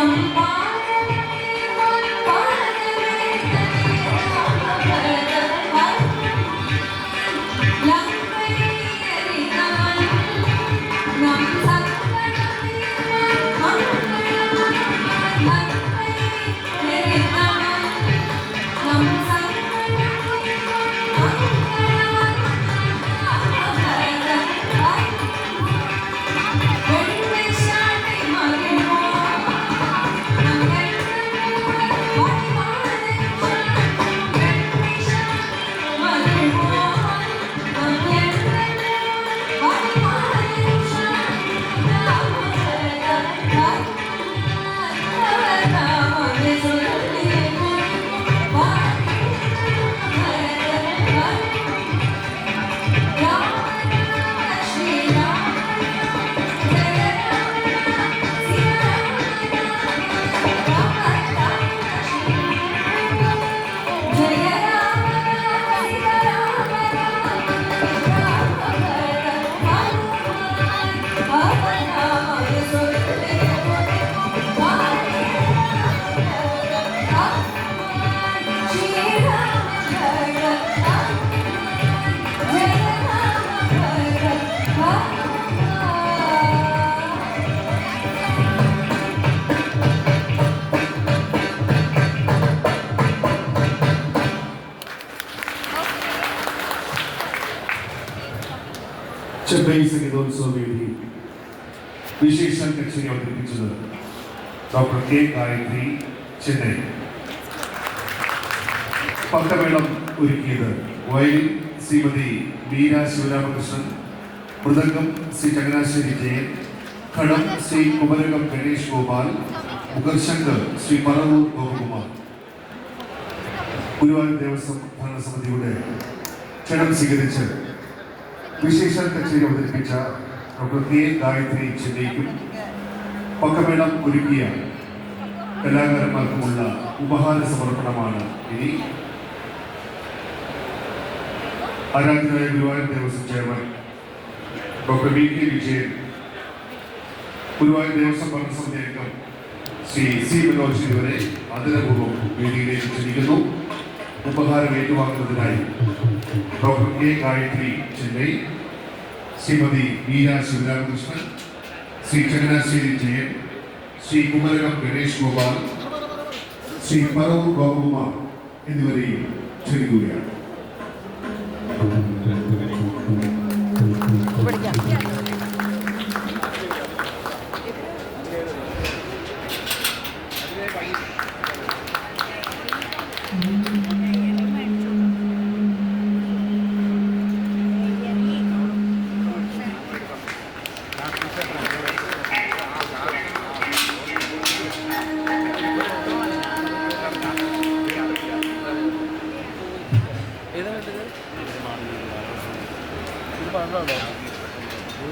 Thank you. Chennai സംഗീതോത്സവ വേദി വിശേഷ കക്ഷി അവതരിപ്പിച്ചത് ഡോക്ടർ കെ ഗായത്രി ചെന്നൈ. പക്കമേളം ഒരുക്കിയത് വയലിൻ ശ്രീമതി മീര ശിവരാമകൃഷ്ണൻ മൃദംഗം ശ്രീ ചങ്ങനാശ്ശേരി ജയൻ ഘടം ശ്രീ കുമരകം ഗണേഷ് ഗോപാൽ മുഖർശങ്കർ ശ്രീ പറവൂർ ഗോപകുമാർ. ഗുരുവായൂർ ദേവസ്വം ഭരണസമിതിയുടെ ക്ഷണം സ്വീകരിച്ച് വിശേഷ കച്ചേരി അവതരിപ്പിച്ച ഡോക്ടർ കെ ഗായത്രി ചെന്നൈക്കും പക്കമേളം ഒരുക്കിയ കലാകാരന്മാർക്കുമുള്ള ഉപഹാര സമർപ്പണമാണ് ഇനി ആരാധനായ Guruvayur Devaswom chairman doctor V K Vijayan Guruvayur Devaswom ഭരണസമിതി അംഗം ശ്രീ സി മനോജ് ഇതുവരെ ആദരപൂർവം വേദിയിലേക്ക് ക്ഷണിക്കുന്നു ഉപഹാരം ഏറ്റുവാങ്ങുന്നതിനായി ഡോക്ടർ കെ ഗായത്രി ചെന്നൈ. ശ്രീമതി മീര ശിവരാമകൃഷ്ണൻ. ശ്രീ ചങ്ങനാശ്ശേരി ജയൻ. ശ്രീ കുമരകം ഗണേഷ് ഗോപാൽ. ശ്രീ പറവൂർ ഗോപകുമാർ എന്നിവരെയും ക്ഷണിക്കുകയാണ്. ഇത്